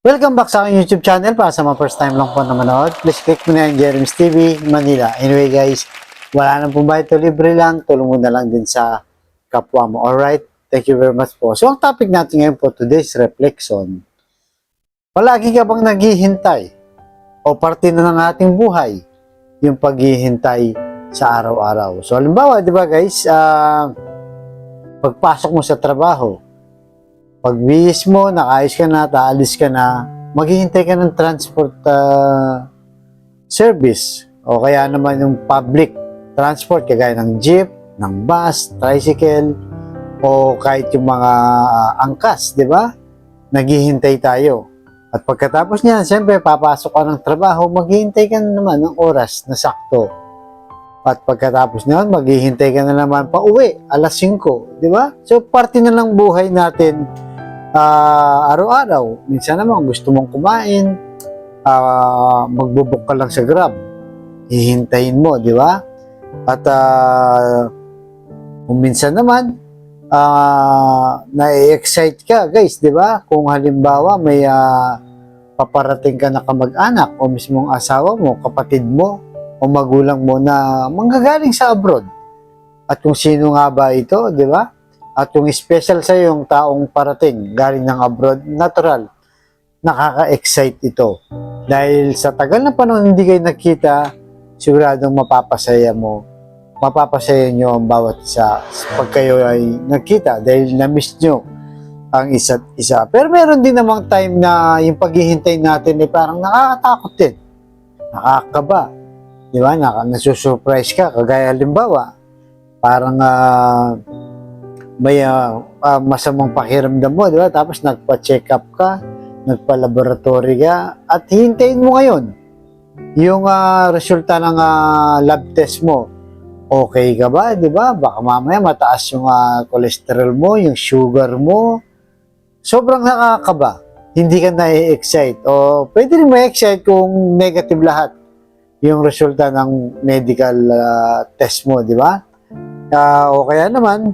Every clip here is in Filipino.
Welcome back sa aking YouTube channel para sa mga first time lang po na manood. Please click mo na yung Jeremy's TV, Manila. Anyway guys, wala nang pumbayad to libre lang. Tulong mo na lang din sa kapwa mo. Alright? Thank you very much po. So ang topic natin ngayon po today's reflection. Palagi ka bang naghihintay? O parte na ng ating buhay yung paghihintay sa araw-araw. So halimbawa, di ba guys, ah, pagpasok mo sa trabaho, pag bihis mo, nakaayos ka na, taalis ka na, maghihintay ka ng transport ah, service o kaya naman yung public transport kagaya ng jeep, ng bus, tricycle o kahit yung mga ah, angkas, di ba? Naghihintay tayo. At pagkatapos niyan, siyempre papasok ka ng trabaho, maghihintay ka na naman ng oras na sakto. At pagkatapos niyan, maghihintay ka na naman pa uwi, alas 5, di ba? So, parte na lang buhay natin ah, araw-araw. Minsan naman gusto mong kumain, ah, magbubuk ka lang sa Grab. Hihintayin mo, di ba? At ah, kung minsan naman, ah, na-excite ka, guys, di ba? Kung halimbawa may ah, paparating ka na kamag-anak o mismong asawa mo, kapatid mo, o magulang mo na manggagaling sa abroad. At kung sino nga ba ito, di ba? At yung special sa yung taong parating galing ng abroad, natural, nakaka-excite ito. Dahil sa tagal na panahon hindi kayo nakita, siguradong mapapasaya mo, mapapasaya nyo ang bawat isa pag kayo ay nagkita dahil na-miss nyo ang isa't isa. Pero meron din namang time na yung paghihintay natin ay parang nakakatakot din. Nakakaba. Di ba? Naka, nasusurprise ka. Kagaya halimbawa, parang ah, may ah, ah, masamang pakiramdam mo, di ba? Tapos nagpa-check up ka, nagpa-laboratory ka, at hintayin mo ngayon yung ah, resulta ng ah, lab test mo. Okay ka ba, di ba? Baka mamaya mataas yung ah, cholesterol mo, yung sugar mo. Sobrang nakakaba. Hindi ka na-excite. O pwede rin ma-excite kung negative lahat yung resulta ng medical ah, test mo, di ba? Ah, o kaya naman,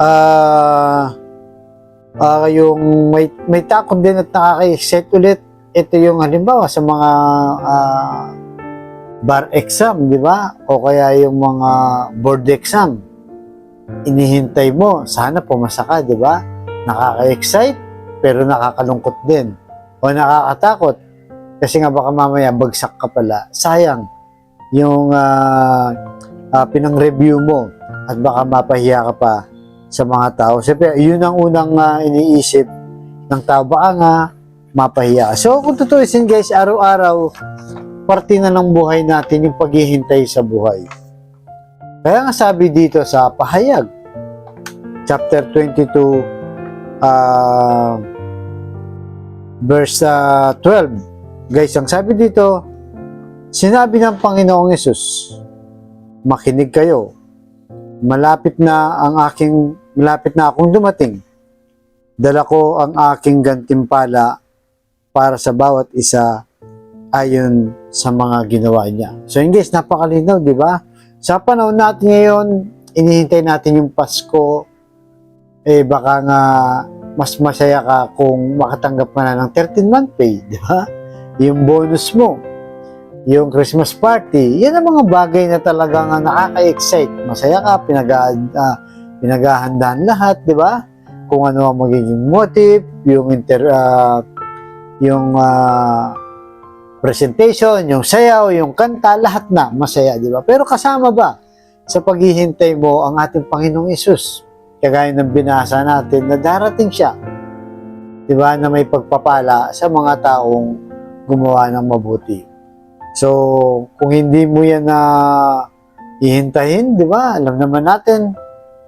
ah, ah, yung may, may takot din at nakaka-excite ulit, ito yung halimbawa sa mga ah, bar exam, di ba? O kaya yung mga board exam. Inihintay mo, sana pumasa ka, di ba? Nakaka-excite, pero nakakalungkot din. O nakakatakot, kasi nga baka mamaya bagsak ka pala. Sayang, yung ah, ah, pinang-review mo at baka mapahiya ka pa sa mga tao. Siyempre, yun ang unang ah, iniisip ng tao. Baka nga mapahiya. So, kung tutusin guys, araw-araw, parte na ng buhay natin yung paghihintay sa buhay. Kaya nga sabi dito sa pahayag, chapter 22, ah, verse ah, 12. Guys, ang sabi dito, sinabi ng Panginoong Yesus, makinig kayo. Malapit na ang aking, malapit na akong dumating. Dala ko ang aking gantimpala para sa bawat isa ayon sa mga ginawa niya. So, yun guys, napakalinaw, di ba? Sa panahon natin ngayon, inihintay natin yung Pasko, eh baka nga mas masaya ka kung makatanggap ka na ng 13-month pay, di ba? Yung bonus mo, yung Christmas party, yan ang mga bagay na talagang ah, nakaka-excite. Masaya ka, pinag ah, pinaghahandaan lahat, di ba? Kung ano ang magiging motive, yung inter, ah, yung ah, presentation, yung sayaw, yung kanta, lahat na masaya, di ba? Pero kasama ba sa paghihintay mo ang ating Panginoong Isus? Kagaya ng binasa natin na darating siya, di ba, na may pagpapala sa mga taong gumawa ng mabuti. So, kung hindi mo yan na ihintahin, di ba, alam naman natin,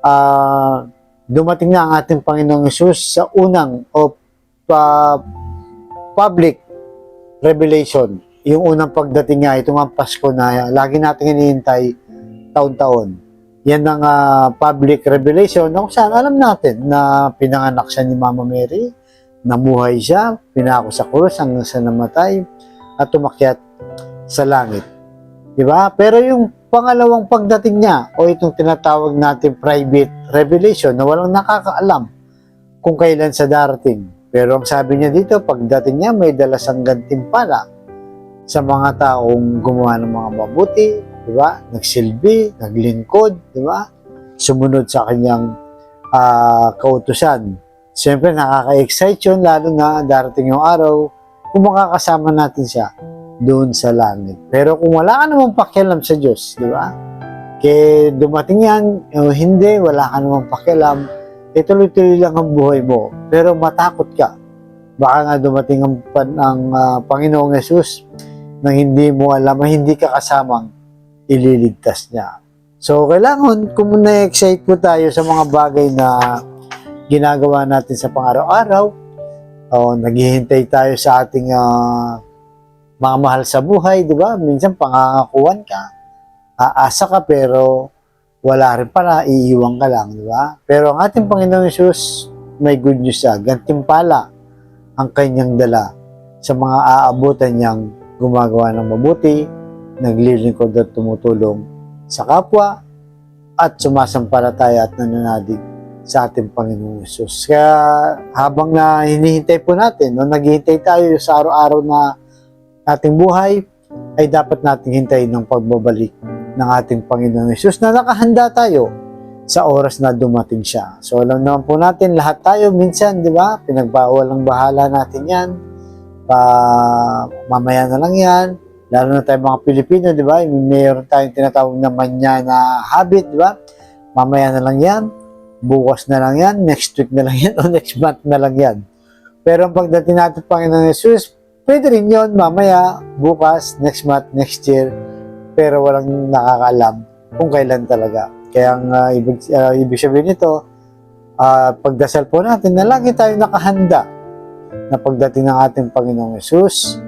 ah, dumating na ang ating Panginoong Isus sa unang o pa- public revelation. Yung unang pagdating niya, ito nga Pasko na lagi natin hinihintay taon-taon. Yan ang ah, public revelation na kung saan alam natin na pinanganak siya ni Mama Mary, namuhay siya, pinako sa krus hanggang sa namatay, at umakyat sa langit. Di ba? Pero yung pangalawang pagdating niya, o itong tinatawag natin private revelation na walang nakakaalam kung kailan sa darating. Pero ang sabi niya dito, pagdating niya, may dala siyang gantimpala sa mga taong gumawa ng mga mabuti, di ba? Nagsilbi, naglingkod, di ba? Sumunod sa kanyang ah, kautusan. Siyempre, nakaka-excite yun, lalo na darating yung araw, kung makakasama natin siya doon sa langit. Pero kung wala ka namang pakialam sa Diyos, di ba? Kaya dumating yan, o hindi, wala ka namang pakialam, eh tuloy-tuloy lang ang buhay mo. Pero matakot ka. Baka nga dumating ang, ang ah, Panginoong Yesus na hindi mo alam, hindi ka kasamang ililigtas niya. So, kailangan kung na-excite po tayo sa mga bagay na ginagawa natin sa pang-araw-araw, o naghihintay tayo sa ating ah, mga mahal sa buhay, di ba? Minsan pangangakuan ka, aasa ka pero wala rin pala, iiwan ka lang, di ba? Pero ang ating Panginoong Yesus, may good news siya. Gantimpala ang kanyang dala sa mga aabutan niyang gumagawa ng mabuti, naglilingkod at tumutulong sa kapwa, at sumasampalataya at nananadig sa ating Panginoong Yesus. Kaya habang na hinihintay po natin, no, naghihintay tayo sa araw-araw na ating buhay, ay dapat nating hintayin ng pagbabalik ng ating Panginoong Yesus na nakahanda tayo sa oras na dumating siya. So alam naman po natin, lahat tayo minsan, di ba? Pinagbawal ang bahala natin yan. Pa, mamaya na lang yan. Lalo na tayo mga Pilipino, di ba? Mayroon tayong tinatawag na manya na habit, di ba? Mamaya na lang yan. Bukas na lang yan. Next week na lang yan. O next month na lang yan. Pero ang pagdating natin Panginoon Jesus, pwede rin yun. Mamaya, bukas, next month, next year. Pero walang nakakaalam kung kailan talaga. Kaya ang ah, ibig, ah, ibig sabihin nito, ah, pagdasal po natin na lagi tayo nakahanda na pagdating ng ating Panginoong Yesus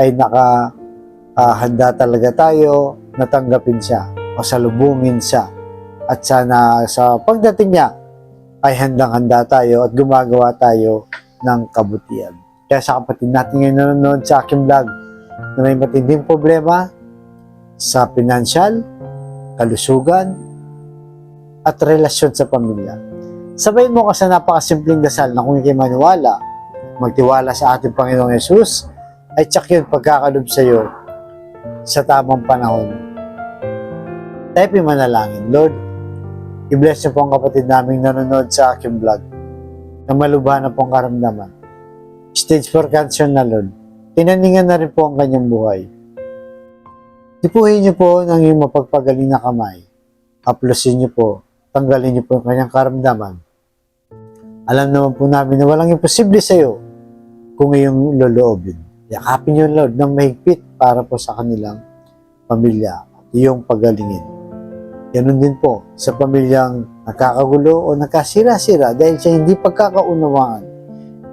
ay nakahanda talaga tayo na tanggapin siya o salubungin siya. At sana sa pagdating niya ay handang-handa tayo at gumagawa tayo ng kabutihan. Kaya sa kapatid natin ngayon nanonood sa aking vlog na may matinding problema sa financial, kalusugan, at relasyon sa pamilya. Sabayin mo ka sa napakasimpleng dasal na kung ikay maniwala, magtiwala sa ating Panginoong Yesus, ay tsak yun pagkakalob sa iyo sa tamang panahon. Tayo manalangin. Lord, i-bless niyo po ang kapatid naming nanonood sa aking vlog na malubha na pong karamdaman. Stage 4 cancer na Lord. Tinaningan na rin po ang kanyang buhay. Tipuhin niyo po ng iyong mapagpagaling na kamay. Aplusin niyo po. Tanggalin niyo po ang kanyang karamdaman. Alam naman po namin na walang imposible sa iyo kung iyong loloobin. Yakapin niyo Lord ng mahigpit para po sa kanilang pamilya at iyong pagalingin. Ganun din po sa pamilyang nakakagulo o nakasira-sira dahil sa hindi pagkakaunawaan,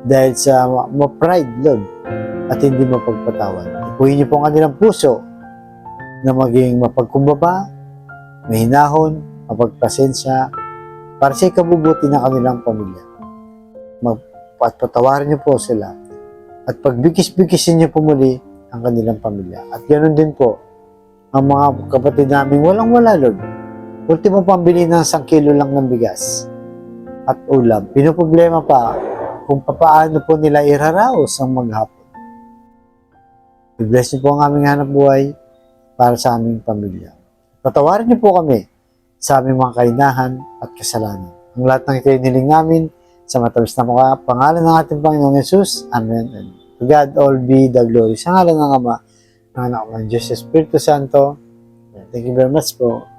dahil sa ma- ma-pride, Lord, at hindi mapagpatawan. Ipuhin niyo po ang kanilang puso na maging mapagkumbaba, mahinahon, mapagpasensya, para sa ikabubuti ng kanilang pamilya. Mag- at patawarin niyo po sila. At pagbigis-bigisin niyo po muli ang kanilang pamilya. At ganoon din po, ang mga kapatid namin walang-wala, Lord. Ultimo pambili ng isang kilo lang ng bigas at ulam. Pinoproblema pa kung papaano po nila iraraos ang maghapon. I-bless niyo po ang aming hanap buhay para sa aming pamilya. Patawarin niyo po kami sa aming mga kainahan at kasalanan. Ang lahat ng ito niling namin sa matamis na mga pangalan ng ating Panginoong Yesus. Amen. And to God all be the glory. Sa ngalan ng Ama, ng Anak ng Diyos, Espiritu Santo. Thank you very much po.